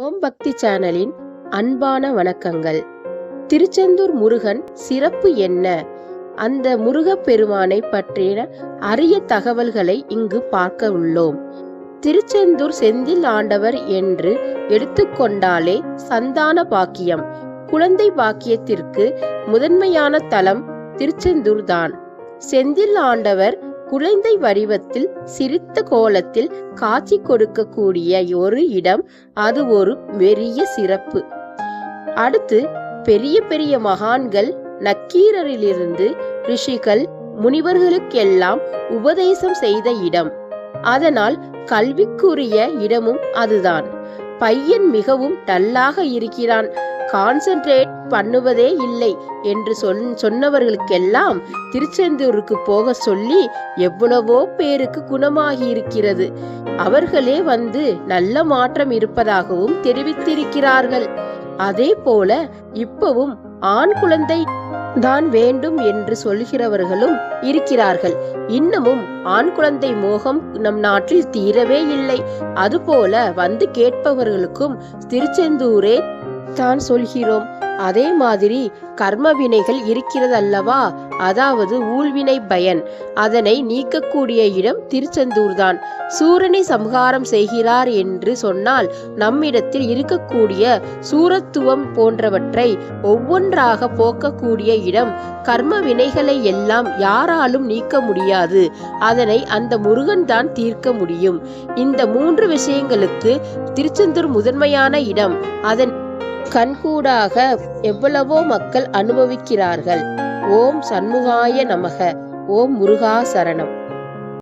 ஓம் பக்தி சேனலின் அன்பான வணக்கங்கள். திருச்செந்தூர் முருகன் சிறப்பு என்ன? அந்த முருகப் பெருமானை பற்றின அரிய தகவல்களை இங்கு பார்க்க உள்ளோம். திருச்செந்தூர் செந்தில் ஆண்டவர் என்று எடுத்துக்கொண்டாலே சந்தான பாக்கியம். குழந்தை பாக்கியத்திற்கு முதன்மையான தலம் திருச்செந்தூர் தான் செந்தில் ஆண்டவர் குழந்தை வடிவத்தில் சிரித்த கோலத்தில் காட்சி கொடுக்கக்கூடிய ஒரு இடம் அது ஒரு பெரிய சிறப்பு. அடுத்து பெரிய பெரிய மகான்கள் நக்கீரரிலிருந்து ரிஷிகள் முனிவர்களுக்கெல்லாம் உபதேசம் செய்த இடம். அதனால் கல்விக்குரிய இடமும் அதுதான். பையன் மிகவும் டல்லாக இருக்கிறான். கான்சென்ட்ரேட் பண்ணுவதே இல்லை என்று சொன் சொன்னவர்களுக்கெல்லாம் திருச்செந்தூருக்கு போக சொல்லி எவ்வளவோ பேருக்கு குணமாகி இருக்கிறது அவர்களே வந்து நல்ல மாற்றம் இருப்பதாகவும் தெரிவித்திருக்கிறார்கள். அதே போல இப்பவும் ஆண் குழந்தை தான் வேண்டும் என்று சொல்கிறவர்களும் இருக்கிறார்கள். இன்னமும் ஆண் குழந்தை மோகம் நம் நாட்டில் தீரவே இல்லை. அதுபோல வந்து கேட்பவர்களுக்கும் திருச்செந்தூரே தான் சொல்கிறோம். அதே மாதிரி கர்ம வினைகள் இருக்கிறது அல்லவா அதாவது ஊழ்வினை பயன். அதனை நீக்கக்கூடிய இடம் திருச்செந்தூர் தான் சூரனை சம்ஹாரம் செய்கிறார் என்று சொன்னால் நம்மிடத்தில் இருக்கக்கூடிய சூரத்துவம் போன்றவற்றை ஒவ்வொன்றாக போக்கக்கூடிய இடம் கர்ம வினைகளை எல்லாம் யாராலும் நீக்க முடியாது. அதனை அந்த முருகன் தான் தீர்க்க முடியும். இந்த மூன்று விஷயங்களுக்கு திருச்செந்தூர் முதன்மையான இடம். அதன் கண்கூடாக எவ்வளவோ மக்கள் அனுபவிக்கிறார்கள். ஓம் சண்முகாய நமக. ஓம் முருகா சரணம்.